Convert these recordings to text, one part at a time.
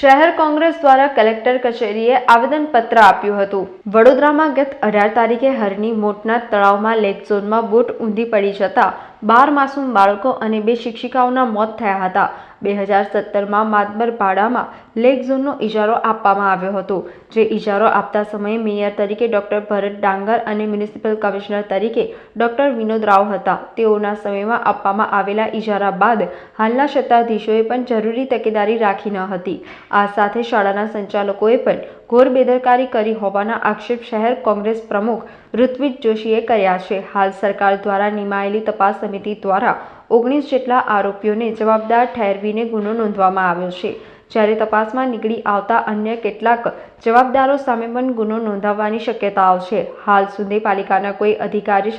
શહેર કોંગ્રેસ દ્વારા કલેક્ટર કચેરીએ આવેદનપત્ર આપ્યું હતું. વડોદરામાં ગત અઢાર તારીખે હરની મોટના તળાવમાં લેક ઝોનમાં બોટ ઊંધી પડી જતા બાર માસૂમ બાળકો અને બે શિક્ષિકાઓના મોત થયા હતા. બે હજાર સત્તરમાં માતબર ભાડામાં લેક ઝોનનો ઇજારો આપવામાં આવ્યો હતો, જે ઇજારો આપતા સમયે મેયર તરીકે ડોક્ટર ભરત ડાંગર અને મ્યુનિસિપલ કમિશનર તરીકે ડોક્ટર વિનોદ રાવ હતા. તેઓના સમયમાં આપવામાં આવેલા ઇજારા બાદ હાલના સત્તાધીશોએ પણ જરૂરી તકેદારી રાખી ન હતી. આ સાથે શાળાના સંચાલકોએ પણ ઘોર બેદરકારી કરી હોવાના આક્ષેપ શહેર કોંગ્રેસ પ્રમુખ ઋત્વિજ જોશીએ કર્યા છે. હાલ સરકાર દ્વારા નિમાયેલી તપાસ સમિતિ દ્વારા ઓગણીસ જેટલા આરોપીઓને જવાબદાર ઠેરવીને ગુનો નોંધવામાં આવ્યો છે. જ્યારે તપાસમાં નીકળી આવતા અન્ય કેટલાક જવાબદારો સામે પણ ગુનો નોંધાવવાની શક્યતાઓ છે. હાલ સુધી પાલિકાના કોઈ અધિકારી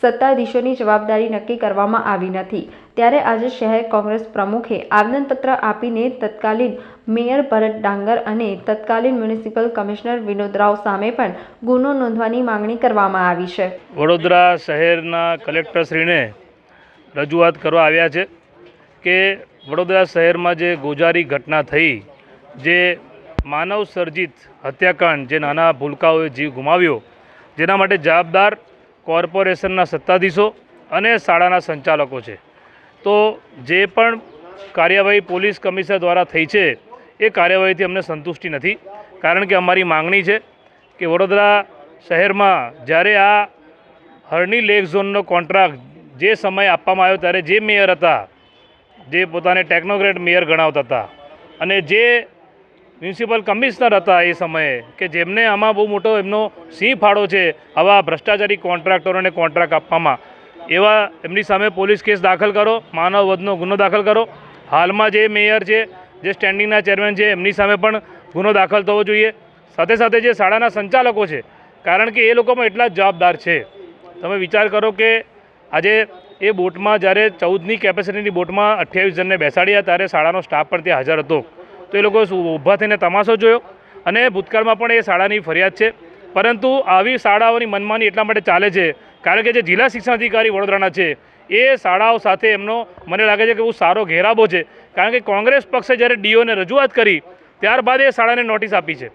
સત્તાધીશોની જવાબદારી નક્કી કરવામાં આવી નથી. ત્યારે આજે શહેર કોંગ્રેસ પ્રમુખે આવેદનપત્ર આપીને તત્કાલીન મેયર ભરત ડાંગર અને તત્કાલીન મ્યુનિસિપલ કમિશનર વિનોદ રાવ સામે પણ ગુનો નોંધવાની માંગણી કરવામાં આવી છે. વડોદરા શહેરના કલેક્ટરશ્રીને રજૂઆત કરવા આવ્યા છે કે વડોદરા શહેરમાં જે ગોજારી ઘટના થઈ, જે માનવ સર્જિત હત્યાકાંડ જે નાના ભૂલકાઓએ જીવ ગુમાવ્યો, જેના માટે જવાબદાર કોર્પોરેશનના સત્તાધીશો અને શાળાના સંચાલકો છે. તો જે પણ કાર્યવાહી પોલીસ કમિશનર દ્વારા થઈ છે, એ કાર્યવાહીથી અમને સંતુષ્ટિ નથી. કારણ કે અમારી માંગણી છે કે વડોદરા શહેરમાં જ્યારે આ હરણી લેક ઝોનનો કોન્ટ્રાક્ટ જે સમય આપવામાં આવ્યો ત્યારે જે મેયર હતા, જે પોતાને ટેકનોક્રેટ મેયર ગણાવતા હતા અને જે મ્યુનિસિપલ કમિશનર હતા એ સમયે, કે જેમને આમાં બહુ મોટો એમનો સિંહ ફાળો છે આવા ભ્રષ્ટાચારી કોન્ટ્રાક્ટરોને કોન્ટ્રાક્ટ આપવામાં. એવા એમની સામે પોલીસ કેસ દાખલ કરો, માનવ વધનો ગુનો દાખલ કરો. હાલમાં જે મેયર છે, જે સ્ટેન્ડિંગના ચેરમેન છે, એમની સામે પણ ગુનો દાખલ થવો જોઈએ. સાથે સાથે જે શાળાના સંચાલકો છે, કારણ કે એ લોકોમાં એટલા જ જવાબદાર છે. તમે વિચાર કરો કે આજે એ બોટમાં જ્યારે ચૌદની કેપેસિટીની બોટમાં અઠ્યાવીસ જણને બેસાડ્યા ત્યારે શાળાનો સ્ટાફ પણ ત્યાં હાજર હતો. તો એ લોકો ઊભા થઈને તમાશો જોયો? અને ભૂતકાળમાં પણ એ શાળાની ફરિયાદ છે. પરંતુ આવી શાળાઓની મનમાની એટલા માટે ચાલે છે, કારણ કે જે જિલ્લા શિક્ષણ અધિકારી વડોદરાના છે, એ શાળાઓ સાથે એમનો મને લાગે છે કે બહુ સારો ઘેરાબો છે. કારણ કે કોંગ્રેસ પક્ષે જ્યારે ડીઓને રજૂઆત કરી, ત્યારબાદ એ શાળાને નોટિસ આપી છે.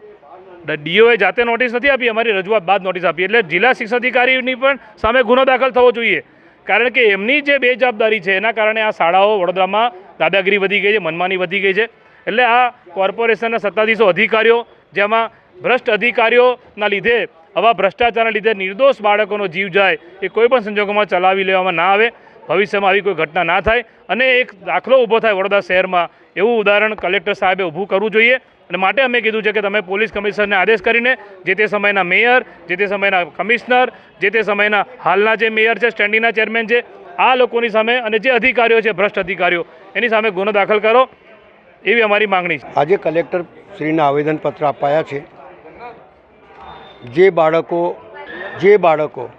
ડીઓએ જાતે નોટિસ નથી આપી, અમારી રજૂઆત બાદ નોટિસ આપી. એટલે જિલ્લા શિક્ષણ અધિકારીની પણ સામે ગુનો દાખલ થવો જોઈએ. કારણ કે એમની જે બેજવાબદારી છે, એના કારણે આ શાળાઓ વડોદરામાં દાદાગીરી વધી ગઈ છે, મનમાની વધી ગઈ છે. એટલે આ કોર્પોરેશનના સત્તાધીશો અધિકારીઓ, જેમાં ભ્રષ્ટ અધિકારીઓના લીધે, આવા ભ્રષ્ટાચારના લીધે નિર્દોષ બાળકોનો જીવ જાય, એ કોઈપણ સંજોગોમાં ચલાવી લેવામાં ના આવે, ભવિષ્યમાં આવી કોઈ ઘટના ના થાય. અને એક દાખલો ઊભો થાય વડોદરા શહેરમાં, એવું ઉદાહરણ કલેક્ટર સાહેબે ઊભું કરવું જોઈએ. અને માટે અમે કીધું છે કે તમે પોલીસ કમિશનરને આદેશ કરીને જે તે સમયના મેયર, જે તે સમયના કમિશનર, જે તે સમયના હાલના જે મેયર છે સ્ટેન્ડિંગના ચેરમેન છે, આ લોકોની સામે અને જે અધિકારીઓ છે, ભ્રષ્ટ અધિકારીઓ, એની સામે ગુનો દાખલ કરો એવી અમારી માંગણી છે. આજે કલેક્ટર શ્રીને આવેદનપત્ર અપાયા છે. જે બાળકો જે બાળકો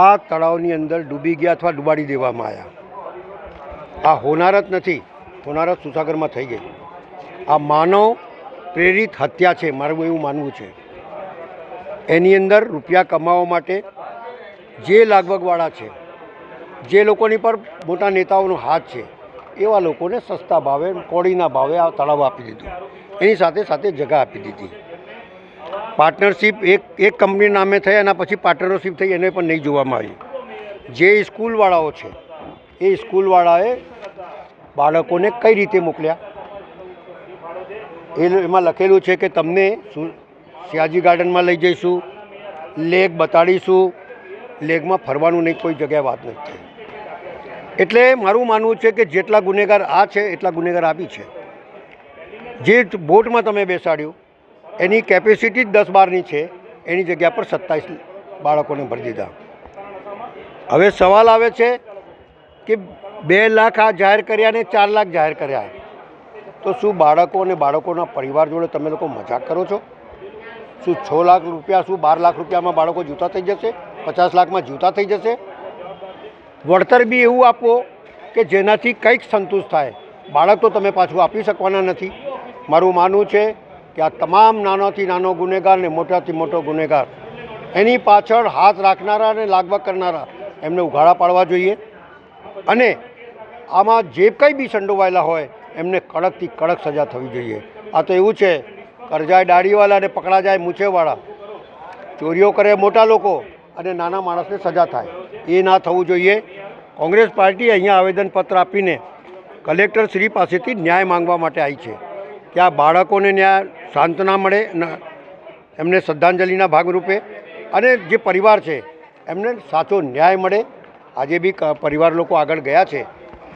આ તળાવની અંદર ડૂબી ગયા અથવા ડૂબાડી દેવામાં આવ્યા. આ હોનારત નથી, હોનારત સુસાગરમાં થઈ ગઈ. આ માનવ પ્રેરિત હત્યા છે, મારું એવું માનવું છે. એની અંદર રૂપિયા કમાવા માટે જે લાગવગવાળા છે, જે લોકોની પર મોટા નેતાઓનો હાથ છે, એવા લોકોને સસ્તા ભાવે કોળીના ભાવે આ તળાવ આપી દીધું. એની સાથે સાથે જગા આપી દીધી. પાર્ટનરશિપ એક એક કંપની નામે થઈ, એના પછી પાર્ટનરશિપ થઈ, એને પણ નહીં જોવામાં આવી. જે સ્કૂલવાળાઓ છે, એ સ્કૂલવાળાએ બાળકોને કઈ રીતે મોકલ્યા? એ એમાં લખેલું છે કે તમને શિયાજી ગાર્ડનમાં લઈ જઈશું, લેક બતાડીશું, લેકમાં ફરવાનું નહીં, કોઈ જગ્યાએ વાત નથી એટલે મારું માનવું છે કે જેટલા ગુનેગાર આ છે, એટલા ગુનેગાર આપી છે. જે બોટમાં તમે બેસાડ્યું, એની કેપેસિટી જ દસ બારની છે, એની જગ્યા પર સત્તાવીસ બાળકોને ભરી દીધા. હવે સવાલ આવે છે કે બે લાખ આ જાહેર કર્યા ને ચાર લાખ જાહેર કર્યા. તો શું બાળકો અને બાળકોના પરિવાર જોડે તમે લોકો મજાક કરો છો? શું છ લાખ રૂપિયા, શું બાર લાખ રૂપિયામાં બાળકો જૂતા થઈ જશે? પચાસ લાખમાં જૂતા થઈ જશે? વળતર બી એવું આપો કે જેનાથી કંઈક સંતુષ્ટ થાય. બાળક તો તમે પાછું આપી શકવાના નથી. મારું માનવું છે કે આ તમામ નાનાથી નાનો ગુનેગાર ને મોટાથી મોટો ગુનેગાર, એની પાછળ હાથ રાખનારા અને લાગવા કરનારા, એમને ઉઘાડા પાડવા જોઈએ. અને આમાં જે કંઈ બી સંડોવાયેલા હોય એમને કડકથી કડક સજા થવી જોઈએ. આ તો એવું છે, કરજાય દાઢીવાળા અને પકડા જાય મૂછેવાળા. ચોરીઓ કરે મોટા લોકો અને નાના માણસને સજા થાય. એ ના થવું જોઈએ. કોંગ્રેસ પાર્ટી અહીંયા આવેદનપત્ર આપીને કલેક્ટર શ્રી પાસેથી ન્યાય માંગવા માટે આવી છે. કે આ બાળકોને ન્યાય સાંત્વના મળે એમને શ્રદ્ધાંજલિના ભાગરૂપે અને જે પરિવાર છે, એમને સાચો ન્યાય મળે. આજે બી પરિવાર લોકો આગળ ગયા છે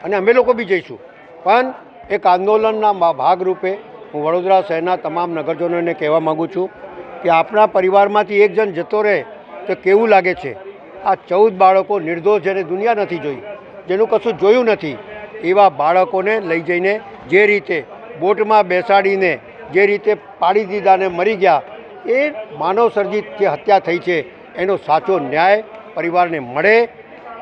અને અમે લોકો બી જઈશું. પણ એક આંદોલનના ભાગરૂપે હું વડોદરા શહેરના તમામ નગરજનોને કહેવા માગું છું કે આપણા પરિવારમાંથી એક જણ જતો રહે તો કેવું લાગે છે? આ ચૌદ બાળકો નિર્દોષ જેને દુનિયા નથી જોઈ, જેનું કશું જોયું નથી, એવા બાળકોને લઈ જઈને જે રીતે બોટમાં બેસાડીને, જે રીતે પાડી દીધા અને મરી ગયા, એ માનવસર્જિત જે હત્યા થઈ છે, એનો સાચો ન્યાય પરિવારને મળે,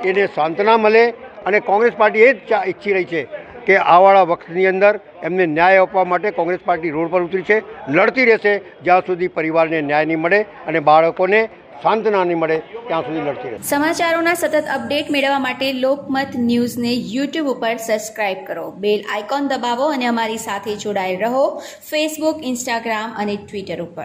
એને સાંત્વના મળે અને કોંગ્રેસ પાર્ટી એ જ ઈચ્છી રહી છે કે આવાળા વખતની અંદર એમને ન્યાય આપવા માટે કોંગ્રેસ પાર્ટી રોડ પર ઉતરી છે, લડતી રહેશે, જ્યાં સુધી પરિવારને ન્યાય નહીં મળે અને બાળકોને સાંત્વના નહીં મળે, ત્યાં સુધી લડતી રહેશે. સમાચારોના સતત અપડેટ મેળવવા માટે લોકમત ન્યૂઝને યુટ્યુબ ઉપર સબસ્ક્રાઇબ કરો. બેલ આઇકોન દબાવો અને અમારી સાથે જોડાયેલ રહો ફેસબુક, ઇન્સ્ટાગ્રામ અને ટ્વિટર ઉપર.